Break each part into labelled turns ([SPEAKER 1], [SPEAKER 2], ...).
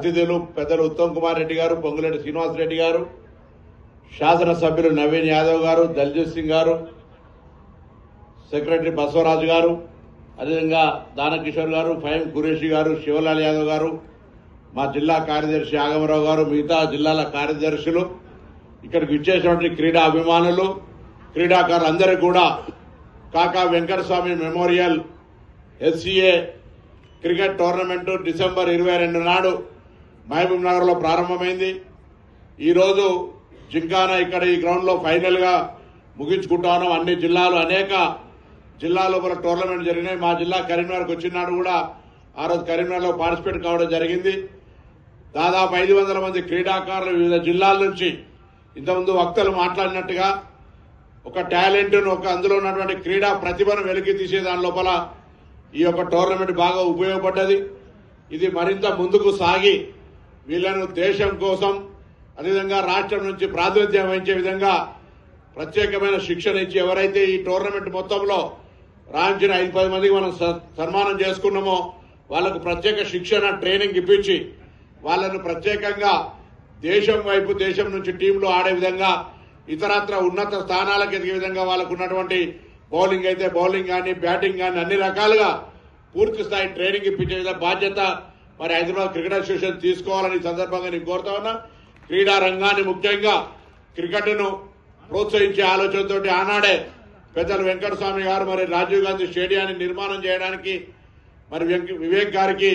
[SPEAKER 1] అతిథులు పెద్దలు ఉత్తమ్ కుమార్ రెడ్డి గారు పొంగులేటి శ్రీనివాస్ రెడ్డి గారు శాసనసభ్యులు నవీన్ యాదవ్ గారు దల్జీత్ సింగ్ గారు సెక్రటరీ బసవరాజు గారు అదేవిధంగా దానకిషోర్ గారు ఫైమ్ కురేషి గారు శివలాల్ యాదవ్ గారు మా జిల్లా కార్యదర్శి ఆగమరావు గారు మిగతా జిల్లాల కార్యదర్శులు ఇక్కడికి ఇచ్చేసినటువంటి క్రీడా అభిమానులు క్రీడాకారులు కూడా Kaka Venkataswamy memorial SCA cricket tournament December ఇరవై రెండు నాడు మహబూబ్ నగర్లో ప్రారంభమైంది. ఈరోజు జింకాన ఇక్కడ ఈ గ్రౌండ్లో ఫైనల్గా ముగించుకుంటా ఉన్నాం అన్ని జిల్లాలు అనేక జిల్లాలో కూడా టోర్నమెంట్ జరిగినాయి. మా జిల్లా కరీంనగర్కి వచ్చినాడు కూడా ఆ రోజు కరీంనగర్లో పార్టిసిపేట్ కావడం జరిగింది. దాదాపు ఐదు వందల మంది క్రీడాకారులు వివిధ జిల్లాల నుంచి ఇంతకుముందు వక్తలు మాట్లాడినట్టుగా ఒక టాలెంట్ను ఒక అందులో ఉన్నటువంటి క్రీడా ప్రతిభను వెలికి తీసే దాని లోపల ఈ యొక్క టోర్నమెంట్ బాగా ఉపయోగపడ్డది. ఇది మరింత ముందుకు సాగి వీళ్ళను దేశం కోసం అదేవిధంగా రాష్ట్రం నుంచి ప్రాతినిధ్యం వహించే విధంగా ప్రత్యేకమైన శిక్షణ ఇచ్చి ఎవరైతే ఈ టోర్నమెంట్ మొత్తంలో రాయించిన ఐదు పది మందికి మనం స- సన్మానం చేసుకున్నామో వాళ్ళకు ప్రత్యేక శిక్షణ ట్రైనింగ్ ఇప్పించి వాళ్ళను ప్రత్యేకంగా దేశం వైపు దేశం నుంచి టీంలో ఆడే విధంగా ఇతరత్ర ఉన్నత స్థానాలకు ఎదిగే విధంగా వాళ్ళకు ఉన్నటువంటి బౌలింగ్ అయితే బౌలింగ్ కానీ బ్యాటింగ్ కానీ అన్ని రకాలుగా పూర్తి స్థాయి ట్రైనింగ్ ఇప్పించే విధంగా బాధ్యత మరి హైదరాబాద్ క్రికెట్ అసోసియేషన్ తీసుకోవాలని సందర్భంగా నేను కోరుతా ఉన్నా. క్రీడా రంగాన్ని ముఖ్యంగా క్రికెట్ను ప్రోత్సహించే ఆలోచనతోటి ఆనాడే పెద్దలు వెంకటస్వామి గారు మరి రాజీవ్ గాంధీ స్టేడియాన్ని నిర్మాణం చేయడానికి మరి వివేక్ గారికి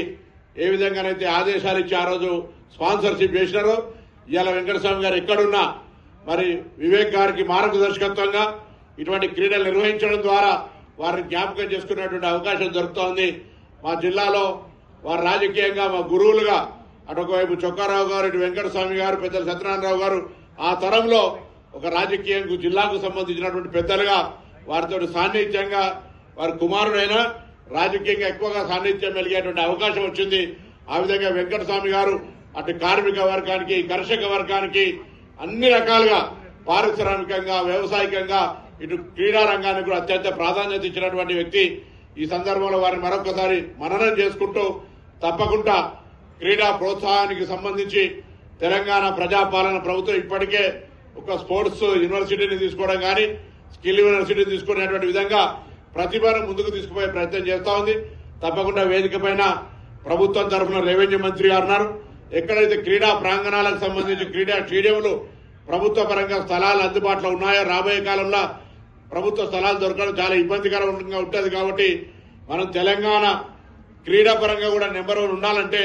[SPEAKER 1] ఏ విధంగానైతే ఆదేశాలు ఇచ్చి ఆ రోజు స్పాన్సర్షిప్ చేసినారో ఇవాళ వెంకటస్వామి గారు ఎక్కడున్నా మరి వివేక్ గారికి మార్గదర్శకత్వంగా ఇటువంటి క్రీడలు నిర్వహించడం ద్వారా వారిని జ్ఞాపకం చేసుకునేటువంటి అవకాశం దొరుకుతోంది. మా జిల్లాలో వారు రాజకీయంగా మా గురువులుగా అటువైపు చొక్కారావు గారు ఇటు వెంకటస్వామి గారు పెద్దల సత్యనారాయణరావు గారు ఆ తరంలో ఒక రాజకీయంకు జిల్లాకు సంబంధించినటువంటి పెద్దలుగా వారితో సాన్నిధ్యంగా వారి కుమారుడైనా రాజకీయంగా ఎక్కువగా సాన్నిధ్యం కలిగేటువంటి అవకాశం వచ్చింది. ఆ విధంగా వెంకటస్వామి గారు అటు కార్మిక వర్గానికి కర్షక వర్గానికి అన్ని రకాలుగా పారిశ్రామికంగా వ్యవసాయకంగా ఇటు క్రీడా రంగానికి కూడా అత్యంత ప్రాధాన్యత ఇచ్చినటువంటి వ్యక్తి. ఈ సందర్భంలో వారిని మరొకసారి మననం చేసుకుంటూ తప్పకుండా క్రీడా ప్రోత్సాహానికి సంబంధించి తెలంగాణ ప్రజాపాలన ప్రభుత్వం ఇప్పటికే ఒక స్పోర్ట్స్ యూనివర్సిటీని తీసుకోవడం కానీ స్కిల్ యూనివర్సిటీని తీసుకునేటువంటి విధంగా ప్రతిభను ముందుకు తీసుకుపోయే ప్రయత్నం చేస్తా ఉంది. తప్పకుండా వేదిక పైన ప్రభుత్వం తరఫున రెవెన్యూ మంత్రి గారు ఉన్నారు. ఎక్కడైతే క్రీడా ప్రాంగణాలకు సంబంధించి క్రీడా స్టేడియంలు ప్రభుత్వ పరంగా స్థలాలు అందుబాటులో ఉన్నాయో రాబోయే కాలంలో ప్రభుత్వ స్థలాలు దొరకడం చాలా ఇబ్బందికరంగా ఉంటుంది కాబట్టి మనం తెలంగాణ క్రీడాపరంగా కూడా నెంబర్ వన్ ఉండాలంటే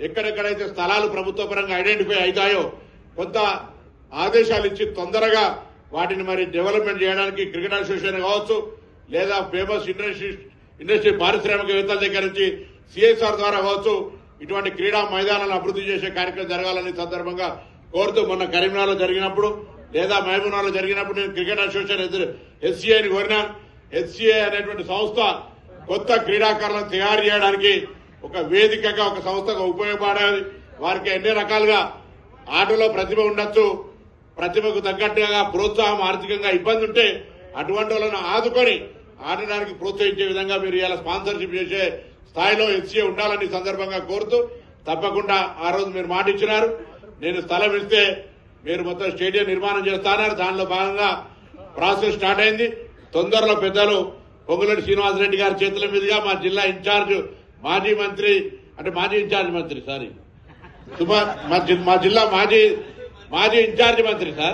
[SPEAKER 1] ఎక్కడెక్కడైతే స్థలాలు ప్రభుత్వ పరంగా ఐడెంటిఫై అవుతాయో కొంత ఆదేశాలు ఇచ్చి తొందరగా వాటిని మరి డెవలప్మెంట్ చేయడానికి క్రికెట్ అసోసియేషన్ కావచ్చు లేదా ఫేమస్ ఇండస్ట్రీ ఇండస్ట్రీ పారిశ్రామికవేత్తల దగ్గర నుంచి సిఎస్ఆర్ ద్వారా కావచ్చు ఇటువంటి క్రీడా మైదానాలను అభివృద్ధి చేసే కార్యక్రమం జరగాలని సందర్భంగా కోరుతూ మొన్న కరీంనగర్లో జరిగినప్పుడు లేదా మహబూబ్నగర్లో జరిగినప్పుడు నేను క్రికెట్ అసోసియేషన్ ఎదురు ఎస్సీఐని కోరినా. హెచ్సిఏ అనేటువంటి సంస్థ కొత్త క్రీడాకారులను తయారు చేయడానికి ఒక వేదికగా ఒక సంస్థగా ఉపయోగపడాలి. వారికి ఎన్ని రకాలుగా ఆటలో ప్రతిభ ఉండొచ్చు ప్రతిభకు తగ్గట్టుగా ప్రోత్సాహం ఆర్థికంగా ఇబ్బంది ఉంటే అటువంటి వాళ్ళను ఆదుకొని ఆడడానికి ప్రోత్సహించే విధంగా మీరు ఇలా స్పాన్సర్షిప్ చేసే స్థాయిలో ఎస్సీ ఉండాలని సందర్భంగా కోరుతూ తప్పకుండా ఆ రోజు మీరు మాట ఇచ్చినారు. నేను స్థలం ఇస్తే మీరు మొత్తం స్టేడియం నిర్మాణం చేస్తాన్నారు దానిలో భాగంగా ప్రాసెస్ స్టార్ట్ అయింది. తొందరలో పెద్దలు పొంగులేటి శ్రీనివాసరెడ్డి గారి చేతుల మీదుగా మా జిల్లా ఇన్ఛార్జ్ మాజీ మంత్రి అంటే మాజీ ఇన్ఛార్జ్ మంత్రి సారీ. మా మా జిల్లా మాజీ మాజీ ఇన్ఛార్జ్ మంత్రి సార్.